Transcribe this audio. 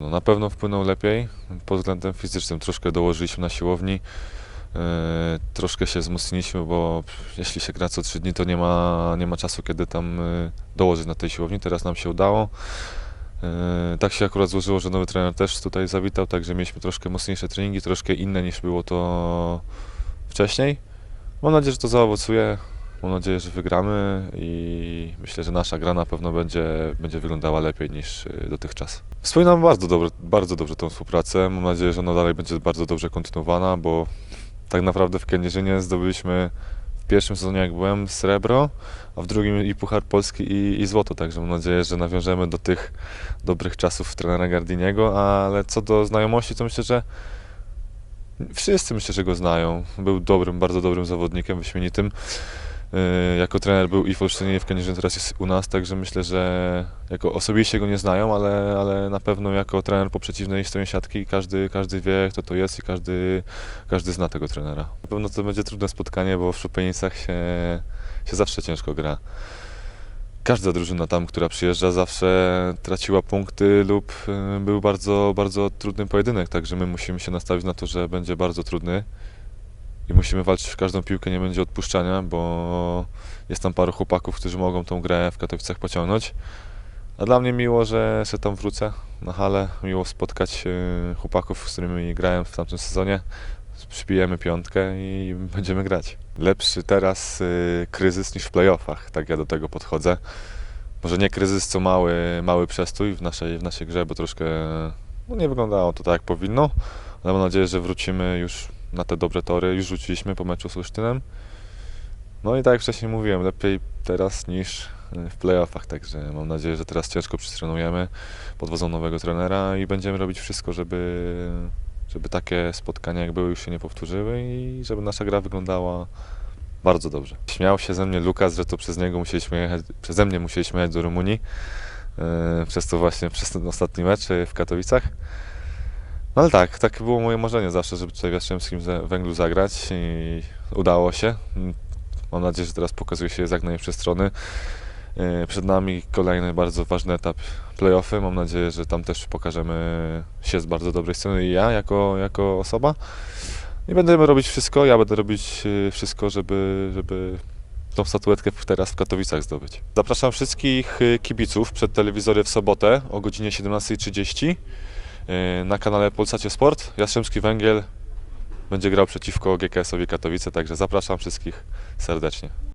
No, na pewno wpłynął lepiej pod względem fizycznym. Troszkę dołożyliśmy na siłowni, e, troszkę się wzmocniliśmy, bo jeśli się gra co trzy dni, to nie ma, nie ma czasu, kiedy tam e, dołożyć na tej siłowni. Teraz nam się udało. E, Tak się akurat złożyło, że nowy trener też tutaj zawitał, także mieliśmy troszkę mocniejsze treningi, troszkę inne niż było to wcześniej. Mam nadzieję, że to zaowocuje. Mam nadzieję, że wygramy i myślę, że nasza gra na pewno będzie, będzie wyglądała lepiej niż y, dotychczas. Wspominam bardzo, dobre, bardzo dobrze tą współpracę. Mam nadzieję, że ona dalej będzie bardzo dobrze kontynuowana, bo tak naprawdę w Kędzierzynie zdobyliśmy w pierwszym sezonie, jak byłem, srebro, a w drugim i Puchar Polski i, i złoto. Także mam nadzieję, że nawiążemy do tych dobrych czasów trenera Gardiniego, ale co do znajomości, to myślę, że wszyscy myślę, że go znają. Był dobrym, bardzo dobrym zawodnikiem, wyśmienitym. Yy, Jako trener był i w Olsztynie, i w Kędzierzynie, teraz jest u nas, także myślę, że jako osobiście go nie znają, ale, ale na pewno jako trener po przeciwnej stronie siatki każdy, każdy wie, kto to jest i każdy, każdy zna tego trenera. Na pewno to będzie trudne spotkanie, bo w Szupienicach się, się zawsze ciężko gra. Każda drużyna tam, która przyjeżdża, zawsze traciła punkty lub yy, był bardzo, bardzo trudny pojedynek, także my musimy się nastawić na to, że będzie bardzo trudny i musimy walczyć w każdą piłkę, nie będzie odpuszczania, bo jest tam paru chłopaków, którzy mogą tą grę w Katowicach pociągnąć. A dla mnie miło, że się tam wrócę na halę, miło spotkać e, chłopaków, z którymi grałem w tamtym sezonie. Przypijemy piątkę i będziemy grać. Lepszy teraz e, kryzys niż w playoffach, tak ja do tego podchodzę. Może nie kryzys, co mały, mały przestój w naszej, w naszej grze, bo troszkę no, nie wyglądało to tak, jak powinno. Ale mam nadzieję, że wrócimy już na te dobre tory. Już rzuciliśmy po meczu z Olsztynem. No i tak jak wcześniej mówiłem, lepiej teraz niż w playoffach, także mam nadzieję, że teraz ciężko przystrenujemy pod wodzą nowego trenera i będziemy robić wszystko, żeby, żeby takie spotkania jak były już się nie powtórzyły i żeby nasza gra wyglądała bardzo dobrze. Śmiał się ze mnie Lukas, że to przez niego musieliśmy jechać, przeze mnie musieliśmy jechać do Rumunii, yy, przez to właśnie, przez ten ostatni mecz yy, w Katowicach. No ale tak, takie było moje marzenie zawsze, żeby tutaj w Jastrzębskim Węglu zagrać i udało się. Mam nadzieję, że teraz pokazuje się z jak najlepszej strony. Yy, Przed nami kolejny bardzo ważny etap playoffy. Mam nadzieję, że tam też pokażemy się z bardzo dobrej strony i ja jako, jako osoba. I będziemy robić wszystko, ja będę robić yy, wszystko, żeby, żeby tą statuetkę teraz w Katowicach zdobyć. Zapraszam wszystkich yy, kibiców przed telewizory w sobotę o godzinie 17.30 yy, na kanale Polsacie Sport. Jastrzębski Węgiel będzie grał przeciwko GKS-owi Katowice, także zapraszam wszystkich serdecznie.